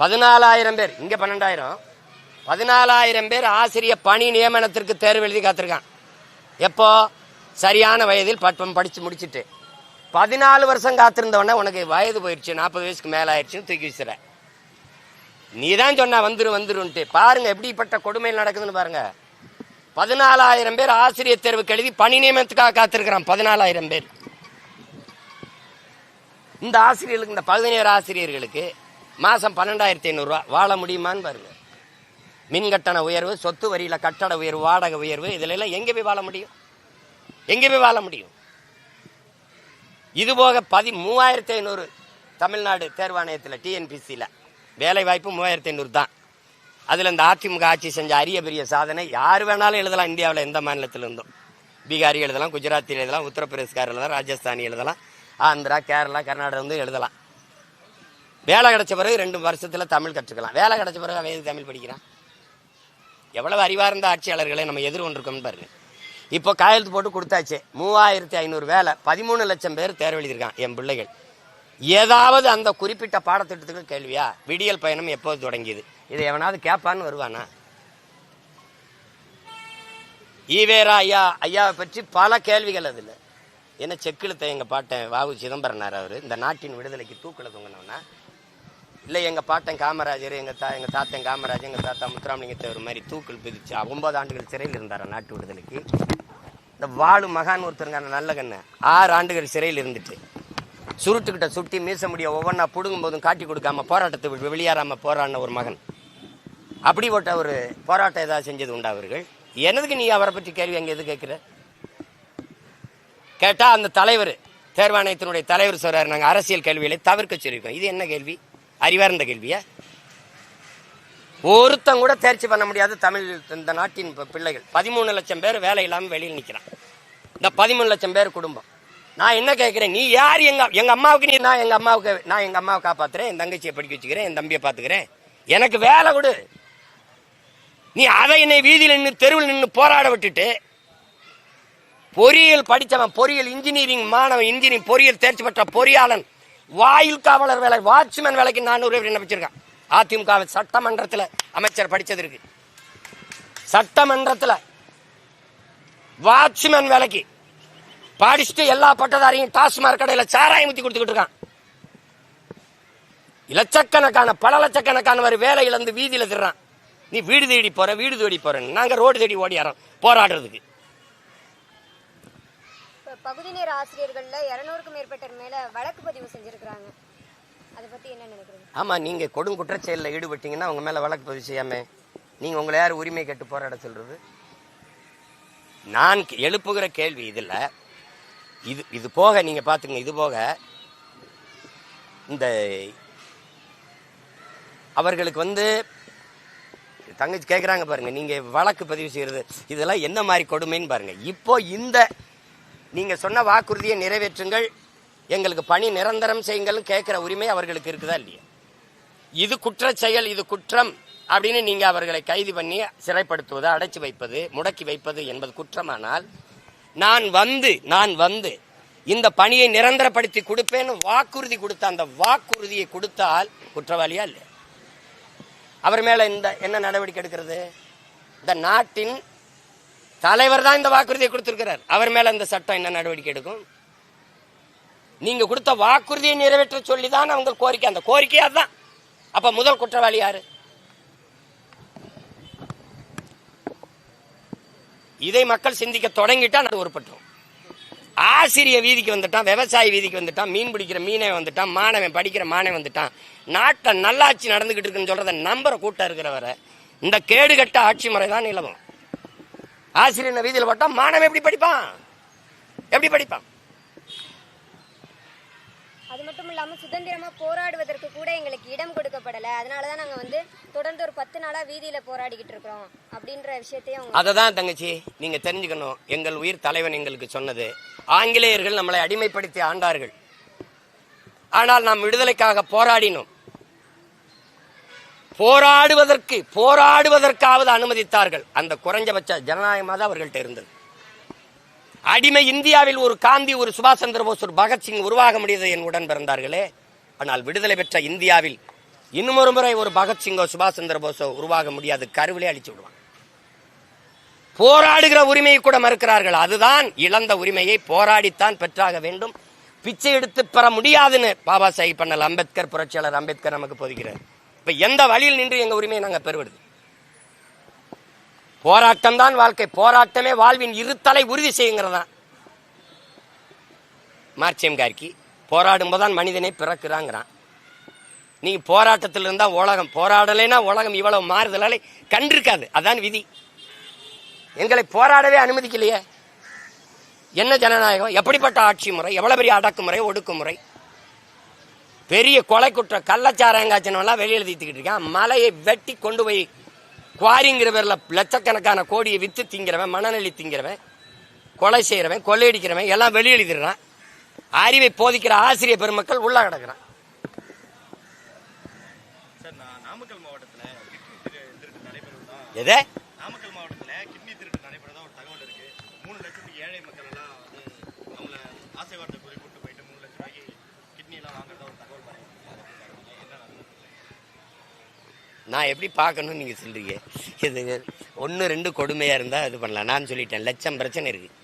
பதினாலாயிரம் பேர் இங்க பன்னெண்டாயிரம். பதினாலாயிரம் பேர் ஆசிரியர் பணி நியமனத்திற்கு தேர்வு எழுதி காத்திருக்கான். எப்போ? சரியான வயதில் பட்டம் படிச்சு முடிச்சிட்டு. பதினாலு வருஷம் காத்திருந்தவொடனே உனக்கு வயது போயிடுச்சு நாற்பது வயசுக்கு மேலே ஆயிடுச்சுன்னு தூக்கி வச்சுற நீ தான் சொன்ன வந்துரு வந்துருன்ட்டு பாருங்க எப்படிப்பட்ட கொடுமையில் நடக்குதுன்னு பாருங்க. பதினாலாயிரம் பேர் ஆசிரியர் தேர்வுக்கு எழுதி பணி நியமனத்துக்காக காத்திருக்கிறான் பதினாலாயிரம் பேர். இந்த ஆசிரியர்களுக்கு இந்த பதினேழு ஆசிரியர்களுக்கு மாதம் பன்னெண்டாயிரத்தி ஐநூறுரூவா வாழ முடியுமான்னு பாருங்க. மின் கட்டண உயர்வு சொத்து வரியில் கட்டட உயர்வு வாடகை உயர்வு இதில் எல்லாம் எங்கே போய் வாழ முடியும்? எங்கே போய் வாழ முடியும்? இது போக பதி மூவாயிரத்தி ஐநூறு தமிழ்நாடு தேர்வாணையத்தில் டிஎன்பிசியில் வேலை வாய்ப்பு மூவாயிரத்தி ஐநூறு தான். அதில் இந்த அதிமுக ஆட்சி செஞ்ச அரிய பெரிய சாதனை யார் வேணாலும் எழுதலாம். இந்தியாவில் எந்த மாநிலத்தில் இருந்தும் பீகாரி எழுதலாம் குஜராத்தி எழுதலாம் உத்தரப்பிரதேஷ்கார் எழுதலாம் ராஜஸ்தானி எழுதலாம் ஆந்திரா கேரளா கர்நாடகா வந்து எழுதலாம். வேலை கிடைச்ச பிறகு ரெண்டு வருஷத்தில் தமிழ் கற்றுக்கலாம். வேலை கிடைச்ச பிறகு அவன் தமிழ் படிக்கிறான்? எவ்வளவு அறிவார்ந்த ஆட்சியாளர்களை நம்ம எதிர்கொண்டிருக்கோம்னு பாருங்க. இப்போ கையெழுத்து போட்டு கொடுத்தாச்சு. மூவாயிரத்தி ஐநூறு வேலை பதிமூணு லட்சம் பேர் தேர்வு எழுதியிருக்கான் என் பிள்ளைகள். ஏதாவது அந்த குறிப்பிட்ட பாடத்திட்டத்துக்கு கேள்வியா? விடியல் பயணம் எப்போது தொடங்கியது? இதை எவனாவது கேட்பான்னு வருவானா? ஈவேரா ஐயா ஐயாவை பற்றி பல கேள்விகள் அதில். என்ன செக்கிழுத்த எங்கள் பாட்டை வாவு சிதம்பரனார் அவர் இந்த நாட்டின் விடுதலைக்கு தூக்கில் தொங்கினோன்னா இல்லை எங்கள் பாட்டன் காமராஜர் எங்கள் தா எங்கள் தாத்தன் காமராஜர் எங்கள் தாத்தா முத்துராமலிங்கத்தேவர் மாதிரி தூக்கில் பிதிச்சு ஒன்பது ஆண்டுகள் சிறையில் இருந்தார் நாட்டு விடுதலைக்கு? இந்த வாழு மகான் ஒருத்தருங்க நல்ல கண்ணு. ஆறு ஆண்டுகள் சிறையில் இருந்துட்டு. சுருட்டுக்கிட்ட சுட்டி மீச முடிய ஒவ்வொன்றா பிடுங்கும் போதும் காட்டி கொடுக்காம போராட்டத்தை விட்டு போராடின ஒரு மகன். அப்படிப்பட்ட ஒரு போராட்டம் ஏதாவது செஞ்சது உண்டா அவர்கள்? எனதுக்கு நீ அவரை பற்றி கேள்வி அங்கே எது கேட்குற? கேட்டால் அந்த தலைவர் தேர்வாணையத்தினுடைய தலைவர் சொல்கிறார் நாங்கள் அரசியல் கேள்விகளை தவிர்க்க சொல்லியிருக்கோம். இது என்ன கேள்வி? அறிவார்ந்த கேள்வியா? ஒருத்தன் கூட தேர்ச்சி பண்ண முடியாது தமிழ் இந்த நாட்டின் பிள்ளைகள். பதிமூணு லட்சம் பேர் வேலை இல்லாமல் வெளியில் நிற்கிறான் இந்த பதிமூணு லட்சம் பேர் குடும்பம். நான் என்ன கேட்குறேன்? நீ யார்? எங்கள் எங்கள் அம்மாவுக்கு நீ நான் எங்கள் அம்மாவுக்கு நான் எங்கள் அம்மாவை காப்பாற்றுறேன் என் தங்கச்சியை படிக்க வச்சுக்கிறேன் என் தம்பியை பார்த்துக்கிறேன் எனக்கு வேலை கொடு. நீ அதை என்னை வீதியில் நின்று தெருவில் நின்று போராட விட்டுட்டு பொறியியல் படித்தவன் பொறியியல் இன்ஜினியரிங் மாணவன் இன்ஜினியரிங் பொறியியல் தேர்ச்சி பெற்ற பொறியாளன் வாயில் காவலர் வேலை வாட்ச்மேன் வேலைக்கு நானூறு விண்ணப்பிச்சிருக்கான். அதிமுக சட்டமன்றத்தில் அமைச்சர் படித்தது இருக்கு. சட்டமன்றத்தில் வாட்ச்மேன் வேலைக்கு படிச்சுட்டு எல்லா பட்டதாரியும் டாஸ்மாக் கடையில் சாராயம் ஊற்றி கொடுத்துக்கிட்டு இருக்கான். லட்சக்கணக்கான பல லட்சக்கணக்கான ஒரு வேலை இழந்து வீதியில் திடுறான் நீ வீடு தேடி போற வீடு தேடி போறேன்னு. நாங்கள் ரோடு தேடி ஓடியாரோம் போராடுறதுக்கு. பகுதி நேர ஆசிரியர்களில் இரநூறுக்கும் மேற்பட்டர் மேலே வழக்கு பதிவு செஞ்சுருக்கிறாங்க. அதை பற்றி என்ன நினைக்கிறீங்க? ஆமாம் நீங்கள் கொடும் குற்றச்செயலில் ஈடுபட்டீங்கன்னா உங்க மேலே வழக்கு பதிவு செய்யாமல் நீங்கள் உங்களை யார் உரிமை கேட்டு போராட சொல்கிறது நான் எழுப்புகிற கேள்வி இதில். இது இது போக நீங்கள் பார்த்துங்க இது போக இந்த அவர்களுக்கு வந்து தங்கச்சி கேட்குறாங்க பாருங்கள் நீங்கள் வழக்கு பதிவு செய்கிறது இதெல்லாம் என்ன மாதிரி கொடுமைன்னு பாருங்கள் இப்போ இந்த நீங்கள் சொன்ன வாக்குறுதியை நிறைவேற்றுங்கள். எங்களுக்கு பணி நிரந்தரம் செய்யுங்கள். கேட்குற உரிமை அவர்களுக்கு இருக்குதா இல்லையா? இது குற்ற செயல் இது குற்றம் அப்படின்னு நீங்கள் அவர்களை கைது பண்ணி சிறைப்படுத்துவது அடைச்சி வைப்பது முடக்கி வைப்பது என்பது குற்றமானால் நான் வந்து நான் வந்து இந்த பணியை நிரந்தரப்படுத்தி கொடுப்பேன்னு வாக்குறுதி கொடுத்த அந்த வாக்குறுதியை கொடுத்தால் குற்றவாளியா இல்லை அவர் மேலே இந்த என்ன நடவடிக்கை எடுக்கிறது? இந்த நாட்டின் தலைவர் தான் இந்த வாக்குறுதியை கொடுத்திருக்கிறார். அவர் மேல இந்த சட்டம் என்ன நடவடிக்கை எடுக்கும்? நீங்க கொடுத்த வாக்குறுதியை நிறைவேற்ற சொல்லி தான் அவங்க கோரிக்கை. அந்த கோரிக்கையா தான் அப்ப முதல் குற்றவாளி யாரு? இதை மக்கள் சிந்திக்க தொடங்கிட்டா நான் உருப்பட்டோம் ஆசிரிய வீதிக்கு வந்துட்டான் விவசாய வீதிக்கு வந்துட்டான் மீன் பிடிக்கிற மீனை வந்துட்டான் மாணவன் படிக்கிற மாணவன் வந்துட்டான். நாட்டை நல்லாட்சி நடந்துகிட்டு இருக்குன்னு சொல்றத நம்புற கூட்டம் இருக்கிறவரை இந்த கேடுகட்ட ஆட்சி முறை தான் நிலவும். ஆசிரியர் வீதியில் போட்டா மாணவன் எப்படி படிப்பான்? எப்படி படிப்பான்? அது மட்டும் இல்லாம சுதந்திரமா போராடுவதற்கு கூட எங்களுக்கு இடம் கொடுக்கப்படல. அதனாலதான் நாங்க வந்து தொடர்ந்து ஒரு பத்து நாளா வீதியில போராடிக்கிட்டு இருக்கிறோம் அப்படின்ற விஷயத்தையும் அதை தான் தங்கச்சி நீங்க தெரிஞ்சுக்கணும். எங்கள் உயிர் தலைவன் எங்களுக்கு சொன்னது. ஆங்கிலேயர்கள் நம்மளை அடிமைப்படுத்தி ஆண்டார்கள். ஆனால் நாம் விடுதலைக்காக போராடினோம். போராடுவதற்கு போராடுவதற்காவது அனுமதித்தார்கள். அந்த குறைஞ்சபட்ச ஜனநாயகமாக அவர்கள்ட்ட இருந்தது. அடிமை இந்தியாவில் ஒரு காந்தி ஒரு சுபாஷ் சந்திர போஸ் ஒரு பகத்சிங் உருவாக முடியாது என் உடன் பிறந்தார்களே. ஆனால் விடுதலை பெற்ற இந்தியாவில் இன்னும் ஒரு முறை ஒரு பகத்சிங்கோ சுபாஷ் சந்திர போஸோ உருவாக முடியாது. கருவிலே அழிச்சு விடுவான். போராடுகிற உரிமையை கூட மறுக்கிறார்கள். அதுதான் இழந்த உரிமையை போராடித்தான் பெற்றாக வேண்டும். பிச்சை எடுத்து பெற முடியாதுன்னு பாபா சாஹிப் பண்ணல் அம்பேத்கர் புரட்சியாளர் அம்பேத்கர் நமக்கு போதிக்கிறார். இப்ப எந்த வழியில் நின்று எங்க உரிமையை நாங்க பெறுவது? போராட்டம் தான் வாழ்க்கை. போராட்டமே வாழ்வின் இருத்தலை உறுதி செய்யுங்கிறதா மார்ச்சியம் கார்கி போராடும் போதுதான் மனிதனை பிறக்கிறாங்கிறான். நீங்க போராட்டத்தில் இருந்தா உலகம் போராடலைன்னா உலகம் இவ்வளவு மாறுதலாலே கண்டிருக்காது. அதான் விதி. எங்களை போராடவே அனுமதிக்கலையே. என்ன ஜனநாயகம்? எப்படிப்பட்ட ஆட்சி முறை? எவ்வளவு பெரிய அடக்குமுறை ஒடுக்குமுறை? பெரிய கொலை குற்றம் கள்ளச்சாராயங்காய்ச்சனெல்லாம் வெளியில் தீத்துக்கிட்டு இருக்கான். மலையை வெட்டி கொண்டு போய் குவாரிங்கிற பேர்ல லட்சக்கணக்கான கோடியை வித்து திங்கிறவன் மணநெல்லி திங்கிறவன் கொலை செய்கிறவன் கொள்ளையடிக்கிறவன் எல்லாம் வெளியெழுதிடுறான் அறிவை போதிக்கிற ஆசிரியர் பெருமக்கள் உள்ள கிடக்குறான். நாமக்கல் மாவட்டத்துல கிட்னி திரு- திருட்டு நடைபெறுவதா எதே? நாமக்கல் மாவட்டத்துல கிட்னி திருட்டு நடைபெறதா ஒரு தகவல் இருக்கு. மூணு லட்சத்துக்கு ஏழை மக்கள் எல்லாம் வந்து அவங்கள ஆசை வார்த்தை கூறி கூட்டு போயிட்டு மூணு லட்சம் ரூபாய்க்கு கிட்னி எல்லாம் வாங்குறதா ஒரு தகவல் பண்ணிருக்காங்க என்ன நடந்தது? நான் எப்படி பார்க்கணும்னு நீங்கள் சொல்கிறீங்க இது ஒன்று ரெண்டு கொடுமையாக இருந்தால் இது பண்ணலாம். நான் சொல்லிட்டேன் லட்சம் பிரச்சனை இருக்குது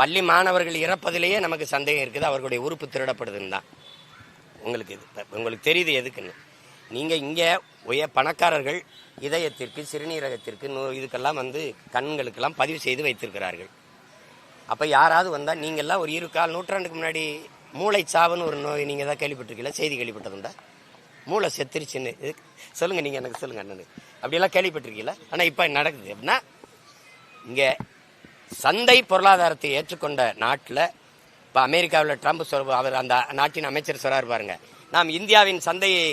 பள்ளி மாணவர்கள் இறப்பதிலேயே நமக்கு சந்தேகம் இருக்குது. அவர்களுடைய உறுப்பு திருடப்படுதுன்னு தான் உங்களுக்கு இது உங்களுக்கு தெரியுது எதுக்குன்னு. நீங்கள் இங்கே உய பணக்காரர்கள் இதயத்திற்கு சிறுநீரகத்திற்கு நோ இதுக்கெல்லாம் வந்து கண்களுக்கெல்லாம் பதிவு செய்து வைத்திருக்கிறார்கள். அப்போ யாராவது வந்தால் நீங்கள்லாம் ஒரு இரு கால் நூற்றாண்டுக்கு முன்னாடி மூளை சாவுன்னு ஒரு நோய் நீங்கள் தான் கேள்விப்பட்டிருக்கீங்களா? செய்தி கேள்விப்பட்டதுண்டா? மூளை செத்துருச்சுன்னு. சொல்லுங்கள் நீங்கள் எனக்கு சொல்லுங்கள் அண்ணனுக்கு அப்படியெல்லாம் கேள்விப்பட்டிருக்கீங்களா? ஆனால் இப்போ நடக்குது அப்படின்னா இங்கே சந்தை பொருளாதாரத்தை ஏற்றுக்கொண்ட நாட்டில் இப்போ அமெரிக்காவில் ட்ரம்ப் சொல் அவர் அந்த நாட்டின் அமைச்சர் சொல்கிறார் பாருங்க. நாம் இந்தியாவின் சந்தையை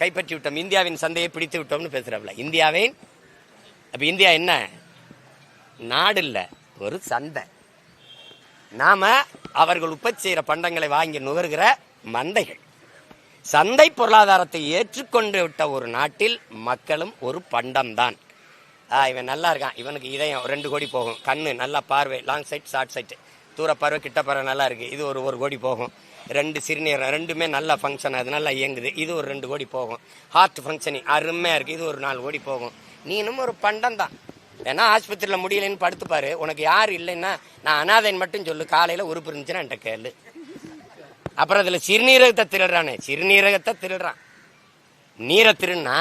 கைப்பற்றி விட்டோம் இந்தியாவின் சந்தையை பிடித்து விட்டோம்னு பேசுகிறாப்புல இந்தியாவின் அப்போ இந்தியா என்ன? நாடு இல்லை ஒரு சந்தை. நாம அவர்கள் உற்பத்தி செய்கிற பண்டங்களை வாங்கி நுகர்கிற மந்தைகள். சந்தை பொருளாதாரத்தை ஏற்றுக்கொண்டு விட்ட ஒரு நாட்டில் மக்களும் ஒரு பண்டம்தான். இவன் நல்லா இருக்கான். இவனுக்கு இதயம் ரெண்டு கோடி போகும். கண்ணு நல்லா பார்வை லாங் சைட் ஷார்ட் சைட் தூர பார்வை கிட்ட பார்வை நல்லா இருக்கு. இது ஒரு ஒரு கோடி போகும். ரெண்டு சிறுநீரம் ரெண்டுமே நல்லா ஃபங்க்ஷன் அது நல்லா இயங்குது. இது ஒரு ரெண்டு கோடி போகும். ஹார்ட் ஃபங்க்ஷனிங் அருமையாக இருக்குது இது ஒரு நாலு கோடி போகும். நீனும் ஒரு பண்டம் தான் ஏன்னா ஆஸ்பத்திரியில் முடியலைன்னு படுத்துப்பாரு. உனக்கு யார் இல்லைன்னா நான் அனாதைன்னு மட்டும் சொல்லு. காலையில் உறுப்பு இருந்துச்சுன்னா என்கிட்ட கேளு. அப்புறம் அதில் சிறுநீரகத்தை திருடுறானே. சிறுநீரகத்தை திருடுறான். நீரை திருடுனா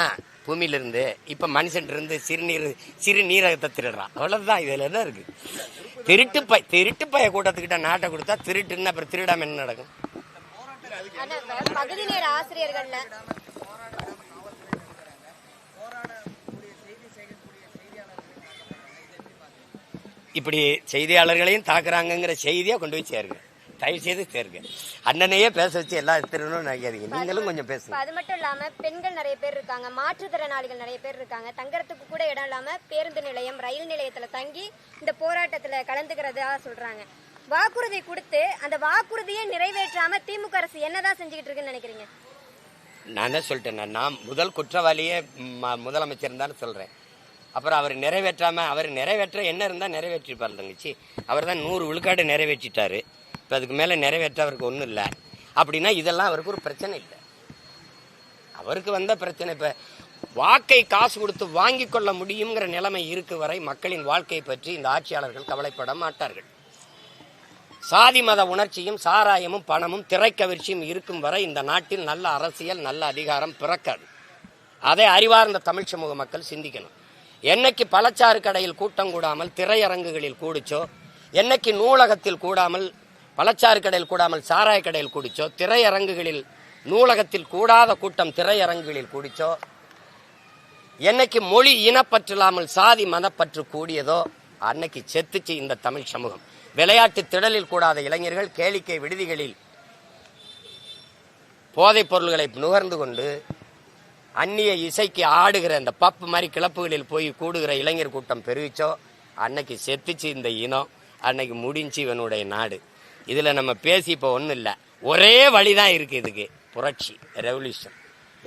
பூமியிலிருந்து இப்போ மனுஷன் இருந்து சிறுநீர் சிறுநீரகத்தை திருடுறான். அவ்வளவுதான் இதுல என்ன இருக்கு? திருட்டு பை திருட்டு பைய கூட்டத்துக்கிட்ட நாட்டை கொடுத்தா திருட்டுன்னு அப்புறம் திருடாம என்ன நடக்கும்? இப்படி செய்தியாளர்களையும் தாக்குறாங்கங்கிற செய்தியா கொண்டு போய் சேருங்க தயவு செய்து சேருங்க அண்ணனையே பேச வச்சு எல்லாம் திருடணும்னு நினைக்காதீங்க. நீங்களும் கொஞ்சம் பேசுங்க. அது மட்டும் இல்லாம பெண்கள் நிறைய பேர் இருக்காங்க. மாற்றுத்திறனாளிகள் நிறைய பேர் இருக்காங்க. தங்கறதுக்கு கூட இடம் இல்லாம பேருந்து நிலையம் ரயில் நிலையத்துல தங்கி இந்த போராட்டத்துல கலந்துக்கிறதா சொல்றாங்க. வாக்குறுதி கொடுத்து அந்த வாக்குறுதியை நிறைவேற்றாம திமுக அரசு என்னதான் செஞ்சுக்கிட்டு இருக்குன்னு நினைக்கிறீங்க? நான் தான் சொல்லிட்டேன் நான் முதல் குற்றவாளியே முதலமைச்சர் தான் சொல்றேன். அப்புறம் அவர் நிறைவேற்றாம அவர் நிறைவேற்ற என்ன இருந்தால் நிறைவேற்றிருப்பார் தங்கச்சி. அவர் தான் நூறு விழுக்காடு நிறைவேற்றிட்டாரு. இப்போ அதுக்கு மேலே நிறைவேற்ற அவருக்கு ஒன்றும் இல்லை. அப்படின்னா இதெல்லாம் அவருக்கு ஒரு பிரச்சனை இல்லை. அவருக்கு வந்த பிரச்சனை இப்போ வாக்கை காசு கொடுத்து வாங்கி கொள்ள முடியுங்கிற நிலைமை இருக்கு வரை மக்களின் வாழ்க்கை பற்றி இந்த ஆட்சியாளர்கள் கவலைப்பட மாட்டார்கள். சாதி மத உணர்ச்சியும் சாராயமும் பணமும் திரைக்கவிர்ச்சியும் இருக்கும் வரை இந்த நாட்டில் நல்ல அரசியல் நல்ல அதிகாரம் பிறக்காது. அதை அறிவார்ந்த தமிழ் சமூக மக்கள் சிந்திக்கணும். என்னைக்கு பழச்சாறு கடையில் கூட்டம் கூடாமல் திரையரங்குகளில் கூடிச்சோ என்னைக்கு நூலகத்தில் கூடாமல் பழச்சாறு கடையில் கூடாமல் சாராய கடையில் கூடிச்சோ திரையரங்குகளில் நூலகத்தில் கூடாத கூட்டம் திரையரங்குகளில் கூடிச்சோ என்னைக்கு மொழி இனப்பற்றில்லாமல் சாதி மதப்பற்று கூடியதோ அன்னைக்கு செத்துச்சு இந்த தமிழ் சமூகம். விளையாட்டு திடலில் கூடாத இளைஞர்கள் கேளிக்கை விடுதிகளில் போதைப் பொருள்களை நுகர்ந்து கொண்டு அந்நிய இசைக்கு ஆடுகிற அந்த பப்பு மாதிரி கிளப்புகளில் போய் கூடுகிற இளைஞர் கூட்டம் பெருகிச்சோ அன்னைக்கு செத்துச்சு இந்த இனம் அன்னைக்கு முடிஞ்சு இவனுடைய நாடு. இதில் நம்ம பேசி இப்போ ஒன்றும் இல்லை. ஒரே வழி தான் இருக்குது இதுக்கு. புரட்சி ரெவல்யூஷன்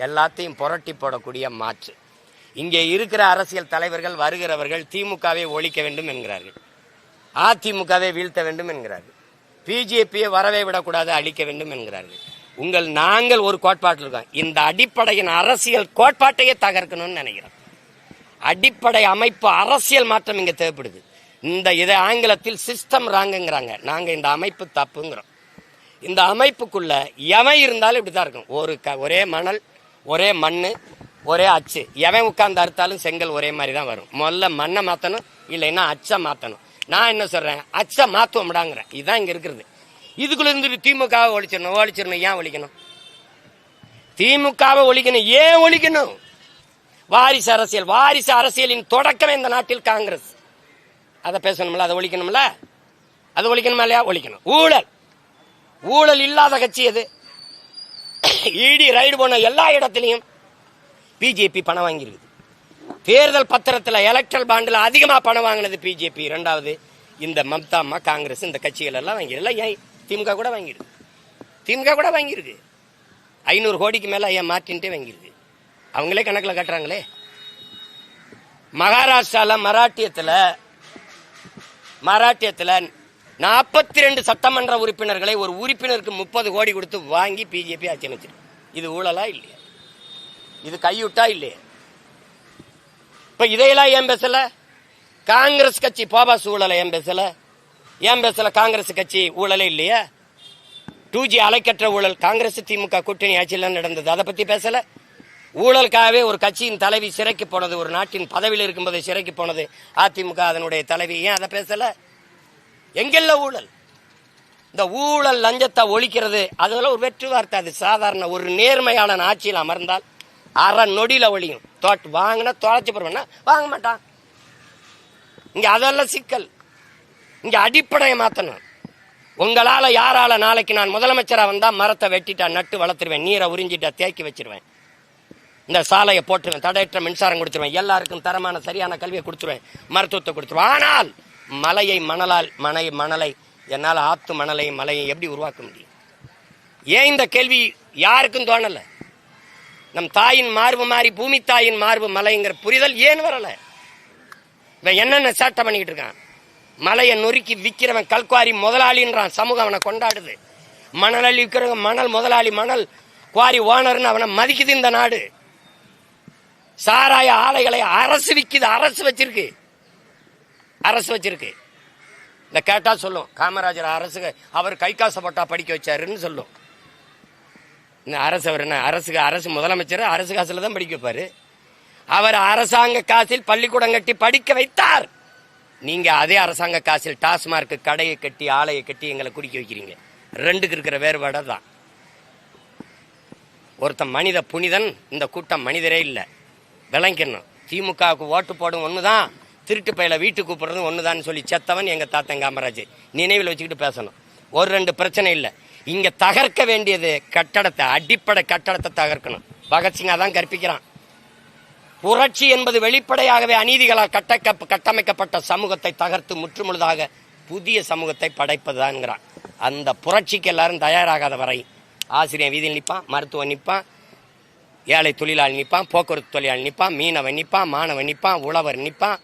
எல்லாத்தையும் புரட்டி போடக்கூடிய மாற்று. இங்கே இருக்கிற அரசியல் தலைவர்கள் வருகிறவர்கள் திமுகவை ஒழிக்க வேண்டும் என்கிறார்கள். அதிமுகவை வீழ்த்த வேண்டும் என்கிறார்கள். பிஜேபியை வரவே விடக்கூடாது அழிக்க வேண்டும் என்கிறார்கள். உங்கள் நாங்கள் ஒரு கோட்பாட்டில் இருக்கோம். இந்த அடிப்படையின் அரசியல் கோட்பாட்டையே தகர்க்கணும்னு நினைக்கிறோம். அடிப்படை அமைப்பு அரசியல் மாற்றம் இங்கே தேவைப்படுது. இந்த இதை ஆங்கிலத்தில் சிஸ்டம் ராங்குங்கிறாங்க நாங்கள் இந்த அமைப்பு தப்புங்கிறோம். இந்த அமைப்புக்குள்ள எவன் இருந்தாலும் இப்படி தான் இருக்கும் ஒரு க ஒரே மணல் ஒரே மண்ணு ஒரே அச்சு. எவன் உட்கார்ந்து அறுத்தாலும் செங்கல் ஒரே மாதிரி தான் வரும். முதல்ல மண்ணை மாற்றணும் இல்லைன்னா அச்சை மாற்றணும் நான் என்ன சொல்கிறேன் அச்சை மாற்றுவோம்டாங்கிறேன் இதுதான் இங்கே இருக்கிறது. இதுக்குள்ளே இருந்து திமுகவை ஒழிச்சிடணும். ஒழிச்சிடணும். ஏன் ஒழிக்கணும்? திமுகவை ஒழிக்கணும். ஏன் ஒழிக்கணும்? வாரிசு அரசியல். வாரிசு அரசியலின் தொடக்கமே இந்த நாட்டில் காங்கிரஸ். அதை பேசணும்ல அதை ஒழிக்கணும்ல? அது ஒழிக்கணுமா இல்லையா? ஒழிக்கணும். ஊழல். ஊழல் இல்லாத கட்சி அது இடி ரைடு போன எல்லா இடத்துலையும் பிஜேபி பணம் வாங்கியிருக்குது. தேர்தல் பத்திரத்தில் எலக்ட்ரல் பாண்டில் அதிகமாக பணம் வாங்கினது பிஜேபி. ரெண்டாவது இந்த மம்தா அம்மா காங்கிரஸ் இந்த கட்சிகள் எல்லாம் வாங்கிடல ஏன்? திமுக கூட வாங்கிடுது திமுக கூட வாங்கியிருக்கு. ஐநூறு கோடிக்கு மேலே ஏன் மாற்றின்ட்டே வாங்கியிருக்கு? அவங்களே கணக்கில் கட்டுறாங்களே. மகாராஷ்டிராவில் மராட்டியத்தில் மராட்டியத்தில் நாற்பத்தி ரெண்டு சட்டமன்ற உறுப்பினர்களை ஒரு உறுப்பினருக்கு முப்பது கோடி கொடுத்து வாங்கி பிஜேபி ஆட்சி அமைச்சிருக்கு இது ஊழலா இல்லையா? இது கையுட்டா இல்லையா? இப்போ இதையெல்லாம் ஏன் பேசல? காங்கிரஸ் கட்சி போபாஸ் ஊழலை ஏன் பேசல? ஏன் பேசல காங்கிரஸ் கட்சி ஊழலே இல்லையா? டூ ஜி அலைக்கற்ற ஊழல் காங்கிரஸ் திமுக கூட்டணி ஆட்சியில் நடந்தது அதை பற்றி பேசலை? ஊழலுக்காகவே ஒரு கட்சியின் தலைவி சிறைக்கு போனது ஒரு நாட்டின் பதவியில் இருக்கும்போது சிறைக்கு போனது. அதிமுக அதனுடைய தலைவி. ஏன் அதை பேசல? எங்கெல்ல ஊழல்? இந்த ஊழல் லஞ்சத்தை ஒழிக்கிறது அதெல்லாம் ஒரு வெற்றி வார்த்தை. அது சாதாரண ஒரு நேர்மையாளன் ஆட்சியில் அமர்ந்தால் அரை நொடியில் ஒழியும். தோட்டு வாங்கினா தொலைச்சி போடுவேன்னா வாங்க மாட்டான். இங்கே அதெல்லாம் சிக்கல். இங்கே அடிப்படையை மாற்றணும் உங்களால் யாரால நாளைக்கு நான் முதலமைச்சராக வந்தால் மரத்தை வெட்டிட்டா நட்டு வளர்த்துருவேன் நீரை உறிஞ்சிட்டா தேக்கி வச்சிருவேன். இந்த சாலையை போட்டுருவேன் தடையற்ற மின்சாரம் கொடுத்துருவேன் எல்லாருக்கும் தரமான சரியான கல்வியை கொடுத்துருவேன் மருத்துவத்தை கொடுத்துருவேன். ஆனால் மலையை மணலால் மனை மணலை என்னால் ஆத்து மணலை மலையை எப்படி உருவாக்க முடியும்? ஏன் இந்த கேள்வி யாருக்கும் தோணலை? நம் தாயின் மார்பு மாறி பூமி தாயின் மார்பு மலைங்கிற புரிதல் ஏன் வரலை? இவன் என்னென்ன சேட்டை பண்ணிக்கிட்டு இருக்கான்? மலையை நொறுக்கி விற்கிறவன் கல்குவாரி முதலாளின்றான் சமூகம் அவனை கொண்டாடுது. மணல் அள்ளி விற்கிறவங்க மணல் முதலாளி மணல் குவாரி ஓனர்னு அவனை மதிக்குது இந்த நாடு. சாராய ஆலைகளை அரசு விக்குது அரசு வச்சிருக்கு. அரசு வச்சிருக்கு. இந்த கேட்டா சொல்லும் காமராஜர் அரசு அவர் கை காசு போட்டா படிக்க வச்சாருன்னு சொல்லும். இந்த அரசு அவர் என்ன அரசுக்கு அரசு முதலமைச்சர் அரசு காசுல தான் படிக்க வைப்பாரு. அவர் அரசாங்க காசில் பள்ளிக்கூடம் கட்டி படிக்க வைத்தார். நீங்க அதே அரசாங்க காசில் டாஸ்மார்க் கடையை கட்டி ஆலையை கட்டி எங்களை குடிக்க வைக்கிறீங்க. ரெண்டுக்கு இருக்கிற வேறுபாடு தான் ஒருத்தன் மனித புனிதன் இந்த கூட்டம் மனிதரே இல்லை. விளங்கிடணும். திமுகவுக்கு ஓட்டு போடும் ஒன்று தான் திருட்டு பையில வீட்டுக்கு கூப்பிடுறது ஒண்ணுதான் சொல்லி செத்தவன் எங்கள் தாத்தன் காமராஜ். நினைவில் வச்சுக்கிட்டு பேசணும். ஒரு ரெண்டு பிரச்சனை இல்லை. இங்கே தகர்க்க வேண்டியது கட்டடத்தை அடிப்படை கட்டடத்தை தகர்க்கணும். பகத்சிங்கா தான் கற்பிக்கிறான். புரட்சி என்பது வெளிப்படையாகவே அநீதிகளால் கட்டக்க கட்டமைக்கப்பட்ட சமூகத்தை தகர்த்து முற்றுமுழுதாக புதிய சமூகத்தை படைப்பதுதான்ங்கிறான். அந்த புரட்சிக்கு எல்லாரும் தயாராகாத வரை ஆசிரியர் வீதியில் நிற்பான் மருத்துவம் நிற்பான் ஏழை தொழிலாளி நிற்பான் போக்குவரத்து தொழிலாளி நிற்பான் மீனவன் நிற்பான் மாணவன் நிற்பான் உழவர் நிற்பான்